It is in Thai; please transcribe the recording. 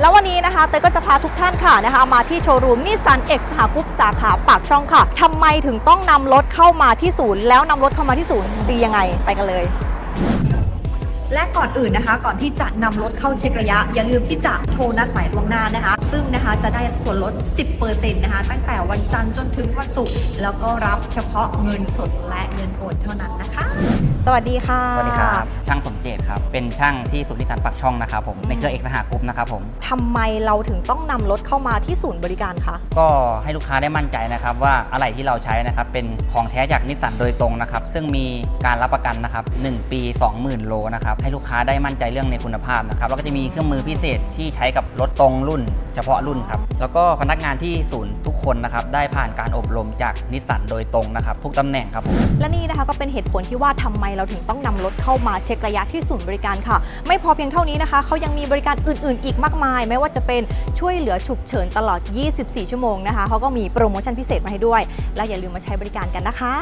แล้ววันนี้นะคะเตยก็จะพาทุกท่านค่ะนะคะ มาที่โชว์รูมนิสสันเอ็กซ์หาฟุบสาขาปากช่องค่ะทำไมถึงต้องนำรถเข้ามาที่ศูนย์ แล้วนำรถเข้ามาที่ศูนย์ดียังไงไปกันเลยและก่อนอื่นนะคะ ก่อนที่จะนำรถเข้าเช็คระยะ อย่าลืมที่จะโทรนัดหมายล่วงหน้านะคะ ซึ่งนะคะจะได้ส่วนลด 10%นะคะ ตั้งแต่วันจันทร์จนถึงวันศุกร์แล้วก็รับเฉพาะเงินสดและเงินโอนเท่านั้นนะคะ สวัสดีค่ะ สวัสดีครับ ช่างสมเจตครับ เป็นช่างที่ศูนย์นิสสันปักช่องนะครับผม ในเครือเอกสหกรุ๊ปนะครับผม ทำไมเราถึงต้องนำรถเข้ามาที่ศูนย์บริการคะ ก็ให้ลูกค้าได้มั่นใจนะครับว่าอะไรที่เราใช้นะครับเป็นของแท้จากนิสสันโดยตรงนะครับ ซึ่งมีการรับประกันนะครับ 1 ปี 20,000 โลนะครับ ให้ลูกค้าได้มั่นใจเรื่องในคุณภาพนะครับ แล้วก็จะมีเครื่องมือพิเศษที่ใช้กับรถตรงรุ่นเฉพาะรุ่นครับ แล้วก็พนักงานที่ศูนย์ทุกคนนะครับ ได้ผ่านการอบรมจากนิสสันโดยตรงนะครับ ทุกตำแหน่งครับผมและนี่นะคะก็เป็นเหตุผลที่ว่าทำไมเราถึงต้องนำรถเข้ามาเช็คระยะที่ศูนย์บริการค่ะ ไม่พอเพียงเท่านี้นะคะเขายังมีบริการอื่น ๆ อีกมากมาย ไม่ว่าจะเป็นช่วยเหลือฉุกเฉินตลอด 24 ชั่วโมงนะคะเขาก็มีโปรโมชั่นพิเศษมาให้ด้วย และอย่าลืมมาใช้บริการกันนะคะ